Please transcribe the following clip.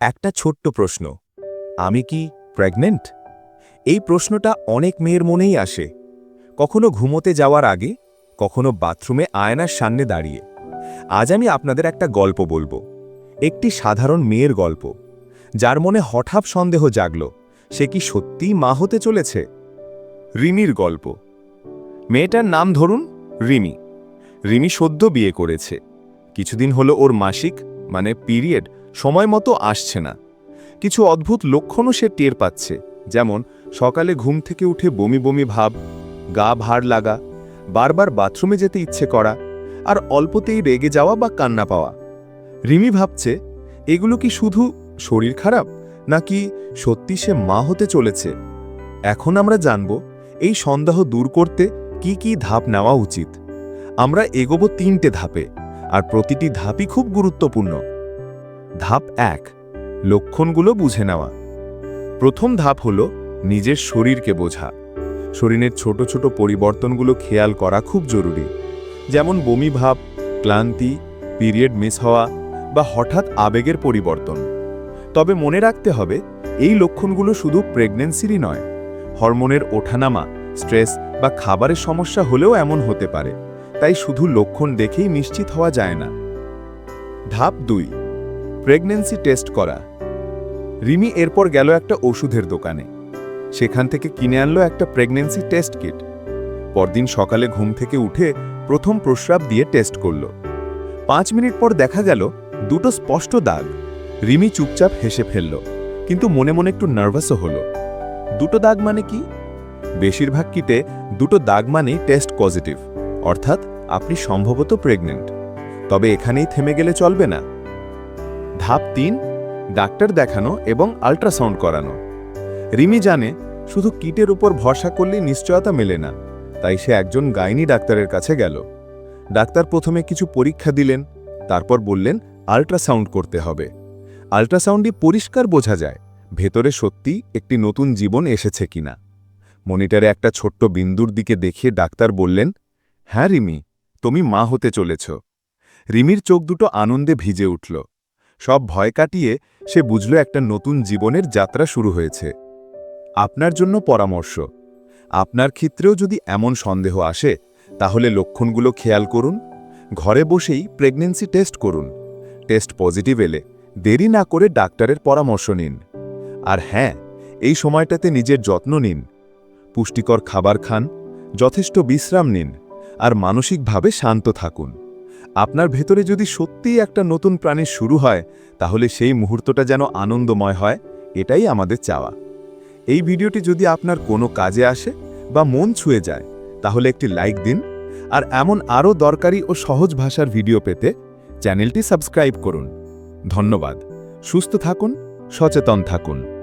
একটা ছোট্ট প্রশ্ন। আমি কি প্রেগনেন্ট এই প্রশ্নটা অনেক মেয়ের মনেই আসে। কখনো ঘুমোতে যাওয়ার আগে, কখনো বাথরুমে আয়নার সামনে দাঁড়িয়ে। আজ আমি আপনাদের একটা গল্প বলব। একটি সাধারণ মেয়ের গল্প। যার মনে হঠাৎ সন্দেহ জাগল, সে কি সত্যিই মা হতে চলেছে? রিমির গল্প। মেয়েটার নাম ধরুন রিমি। রিমি সদ্য বিয়ে করেছে। কিছুদিন হলো ওর মাসিক মানে পিরিয়ড সময় মতো আসছে না। কিছু অদ্ভুত লক্ষণও সে টের পাচ্ছে, যেমন সকালে ঘুম থেকে উঠে বমি বমি ভাব, গা ভার লাগা, বারবার বাথরুমে যেতে ইচ্ছে করা, আর অল্পতেই রেগে যাওয়া বা কান্না পাওয়া। রিমি ভাবছে, এগুলো কি শুধু শরীর খারাপ, নাকি সত্যি সে মা হতে চলেছে? এখন আমরা জানব, এই সন্দেহ দূর করতে কি কি ধাপ নেওয়া উচিত। আমরা এগোবো তিনটে ধাপে, আর প্রতিটি ধাপই খুব গুরুত্বপূর্ণ। ধাপ এক, লক্ষণগুলো বুঝে নেওয়া। প্রথম ধাপ হল নিজের শরীরকে বোঝা। শরীরের ছোট ছোট পরিবর্তনগুলো খেয়াল করা খুব জরুরি। যেমন বমি ভাব, ক্লান্তি, পিরিয়ড মিস হওয়া বা হঠাৎ আবেগের পরিবর্তন। তবে মনে রাখতে হবে, এই লক্ষণগুলো শুধু প্রেগন্যান্সিরই নয়, হরমোনের ওঠানামা, স্ট্রেস বা খাবারের সমস্যা হলেও এমন হতে পারে। তাই শুধু লক্ষণ দেখেই নিশ্চিত হওয়া যায় না। ধাপ দুই প্রেগন্যান্সি টেস্ট করা। রিমি এরপর গেল একটা ওষুধের দোকানে। সেখান থেকে কিনে আনলো একটা প্রেগন্যান্সি টেস্ট কিট। পরদিন সকালে ঘুম থেকে উঠে প্রথম প্রস্রাব দিয়ে টেস্ট করল। পাঁচ মিনিট পর দেখা গেল দুটো স্পষ্ট দাগ। রিমি চুপচাপ হেসে ফেলল, কিন্তু মনে মনে একটু নার্ভাসও হলো। দুটো দাগ মানে কি? বেশিরভাগ কিটে দুটো দাগ মানেই টেস্ট পজিটিভ, অর্থাৎ আপনি সম্ভবত প্রেগনেন্ট। তবে এখানেই থেমে গেলে চলবে না। ধাপ তিন, ডাক্তার দেখানো এবং আল্ট্রাসাউন্ড করানো। রিমি জানে, শুধু কিটের উপর ভরসা করলে নিশ্চয়তা মেলে না, তাই সে একজন গাইনি ডাক্তারের কাছে গেল। ডাক্তার প্রথমে কিছু পরীক্ষা দিলেন, তারপর বললেন, আল্ট্রাসাউন্ড করতে হবে। আল্ট্রাসাউন্ডে পরিষ্কার বোঝা যায়, ভেতরে সত্যি একটি নতুন জীবন এসেছে কিনা। মনিটরে একটা ছোট্ট বিন্দুর দিকে দেখিয়ে ডাক্তার বললেন হ্যাঁ রিমি, তুমি মা হতে চলেছ। রিমির চোখ দুটো আনন্দে ভিজে উঠল। সব ভয় কাটিয়ে সে বুঝল একটা নতুন জীবনের যাত্রা শুরু হয়েছে। আপনার জন্য পরামর্শ। আপনার ক্ষেত্রেও যদি এমন সন্দেহ আসে, তাহলে লক্ষণগুলো খেয়াল করুন। ঘরে বসেই প্রেগন্যান্সি টেস্ট করুন। টেস্ট পজিটিভ এলে দেরি না করে ডাক্তারের পরামর্শ নিন। আর হ্যাঁ এই সময়টাতে নিজের যত্ন নিন। পুষ্টিকর খাবার খান, যথেষ্ট বিশ্রাম নিন, আর মানসিকভাবে শান্ত থাকুন। আপনার ভেতরে যদি সত্যিই একটা নতুন প্রাণীর শুরু হয়, তাহলে সেই মুহূর্তটা যেন আনন্দময় হয়, এটাই আমাদের চাওয়া। এই ভিডিওটি যদি আপনার কোনো কাজে আসে বা মন ছুঁয়ে যায়, তাহলে একটি লাইক দিন, আর এমন আরও দরকারি ও সহজ ভাষার ভিডিও পেতে চ্যানেলটি সাবস্ক্রাইব করুন। ধন্যবাদ। সুস্থ থাকুন, সচেতন থাকুন।